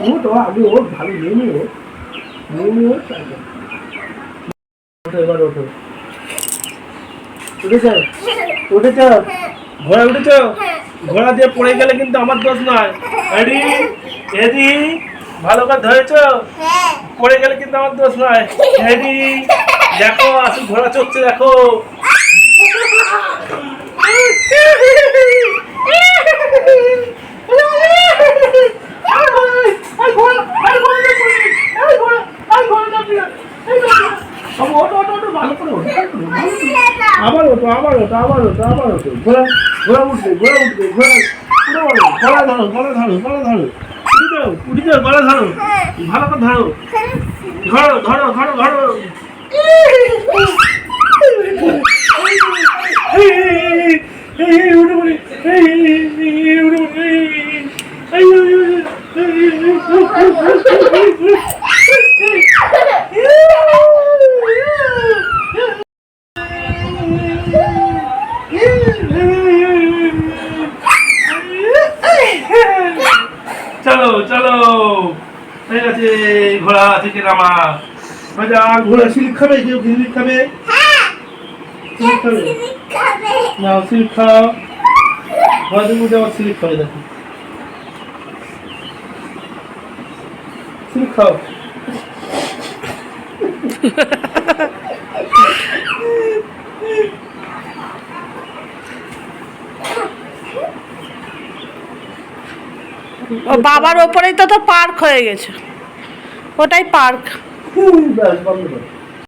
আগে ও ভালো ওঠো এবার ওঠো। উঠেছ? উঠেছ? ঘোড়া উঠেছ? ঘোড়া দিয়ে পড়ে গেলে কিন্তু আমার দোষ নয়। এডি এডি ভালো করে ধরেছ? পড়ে গেলে কিন্তু আমার দোষ নয়। এডি দেখো আসি ঘোড়া চড়ছে দেখো। আবার ওঠো আবার ওঠো আবার ওঠো আবার ওঠো ঘোড়া ঘোড়া উঠবে ঘোড়া উঠবে ঘোড়া ঘোড়া ধরো গলা ধরো গলা ধরো উঠি যাও উঠি যাও গলা ধরো ভালো করে ধরো ধরো ধরো ধরো ধরো এই, চলো ঠিক আছে ঘোড়া থেকে নামা। মজা ঘোড়া সিলিপ খাবে কেউ সিলিপ খাবে? খাবে? নাও সিলিপ খাও। ঘোড়া থেকে উঠে আবার সিলিপ খাবে দেখো। সিলিপ খাও। বাবার ওপরেই তো তো পার্ক হয়ে গেছে। ওটাই পার্ক।